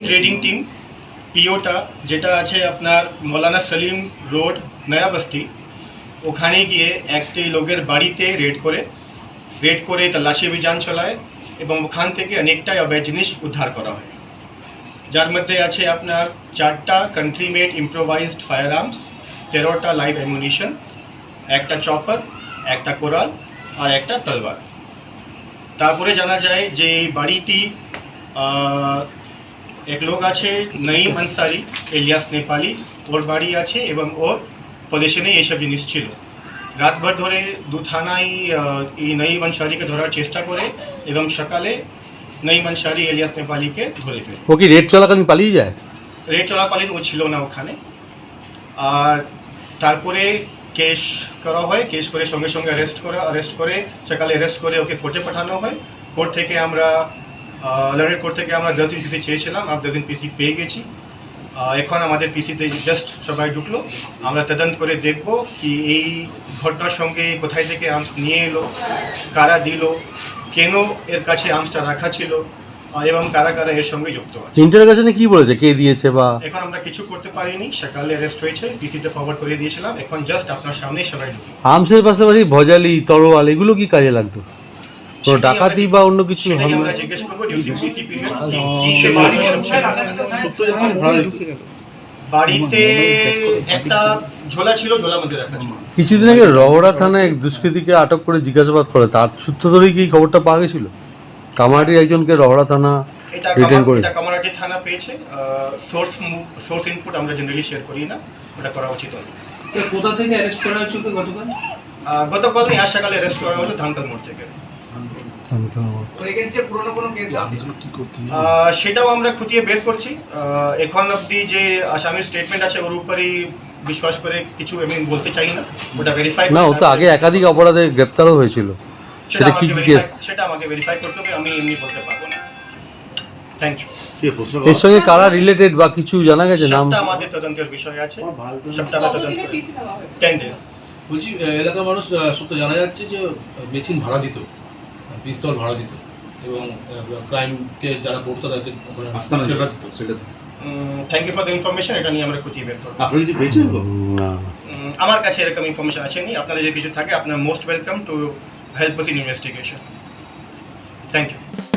Trading team পিওটা যেটা আছে আপনার মৌলানা সলিম রোড নয়াবস্তি ওখানে গিয়ে একটি লোকের বাড়িতে রেড করে রেড করে তল্লাশি অভিযান চালায় এবং ওখান থেকে অনেকটাই অবৈধ জিনিস উদ্ধার করা হয়। যার মধ্যে আছে আপনার চারটা country made improvised fire arms তেরোটা লাইভ অ্যামুনিশন একটা চপার একটা কোরাল আর একটা তলবার। তারপরে জানা যায় যে বাড়িটি এক লোক আছে নঈম আনসারি এলিয়াস নেপালি। ওর বাড়ি আছে এবং ওর পজিশনে এইসব জিনিস ছিল। রাতভর ধরে দু থানায় এই নঈম আনসারিকে ধরার চেষ্টা করে এবং সকালে নঈম আনসারি এলিয়াস নেপালিকে ধরে ফেলে। ও কি রেড চলাকালীন পালিয়ে যায়? রেড চলাকালীন ও ছিল না ওখানে। আর তারপরে কেস করা হয় কেস করে সঙ্গে সঙ্গে অ্যারেস্ট করা অ্যারেস্ট করে সকালে অ্যারেস্ট করে ওকে কোর্টে পাঠানো হয়। কোর্ট থেকে আমরা লন্ডন কোর্ট থেকে আমরা দশ দিন পিসি চেয়েছিলাম আর দশ দিন পিসি পেয়ে গেছি। এখন আমাদের পিসিতে জাস্ট সবাই ঢুকলো। আমরা তদন্ত করে দেখব কি এই ঘটনার সঙ্গে কোথায় থেকে আর্মস নিয়ে এলো কারা দিল কেন এর কাছে আর্মসটা রাখা ছিল এবং কারা কারা এর সঙ্গে যুক্ত আছে। ইন্টারোগেশনে কি বলেছে? কে দিয়েছে বা? এখন আমরা কিছু করতে পারিনি সকালে অ্যারেস্ট হয়েছে পিসিতে ফরওয়ার্ড করে দিয়েছিলাম। এখন জাস্ট আপনার সামনেই সবাই ঢুকি আর্মসের পাশাপাশি ভজালি তরোয়াল এগুলো কি কাজে লাগতো? সেটাই ডাকাতি বা অন্য কিছু। বাড়িতে একটা ঝোলা ছিল মধ্যে রাখা ছিল। কিছুদিন আগে রহড়া থানায় এক দুষ্কৃতীকে আটক করে জিজ্ঞাসাবাদ করে। তার সূত্র ধরেই কি খবরটা পাওয়া গেছিল? কামারহাটির একজনকে রহড়া থানা এটা রিটার্ন করে এটা কামারহাটি থানা পেয়েছে। সোর্স সোর্স ইনপুট আমরা জেনারেলি শেয়ার করি না। ওটা করা উচিত নয় কোথা থেকে অ্যারেস্ট করা হয়েছিল তো গতকাল? গতকাল আজ সকালে অ্যারেস্ট করা হলো ধানকাল মোড় থেকে। ওর এগেনস্টে পুরনো কোনো কেস আছে? আহ, সেটাও আমরা খুঁটিয়ে বের করছি। এখন অবধি যে আসামির স্টেটমেন্ট আছে ওর উপরই বিশ্বাস করে কিছু আমি বলতে চাই না। ওটা ভেরিফাই না ও তো আগে একাধিক অপরাধে গ্রেপ্তারও হয়েছিল। সেটা কি কি কেস সেটা আমাকে ভেরিফাই করতে হবে আমি এমনি বলতে পারব না। থ্যাংক ইউ এর সঙ্গে কারা রিলেটেড বা কিছু জানা গেছে? নাম? আমাদের তদন্তের বিষয় আছে। সবটা তদন্ত টেন ডেজ বলছি এলাকার মানুষ সূত্রে জানা যাচ্ছে যে মেশিন ভাড়া দিত। পিস্তল ভাড়া দিত এবং ক্রাইমকে যারা করতো তাদের সেটা দিত। সেটা দিত। Thank you for the information এটা নিয়ে আমরা খুঁটিয়ে বের করব। আপনি কিছু আমার কাছে এরকম ইনফরমেশন আছে নি আপনারা যদি কিছু থাকে আপনার most welcome to help us in investigation thank you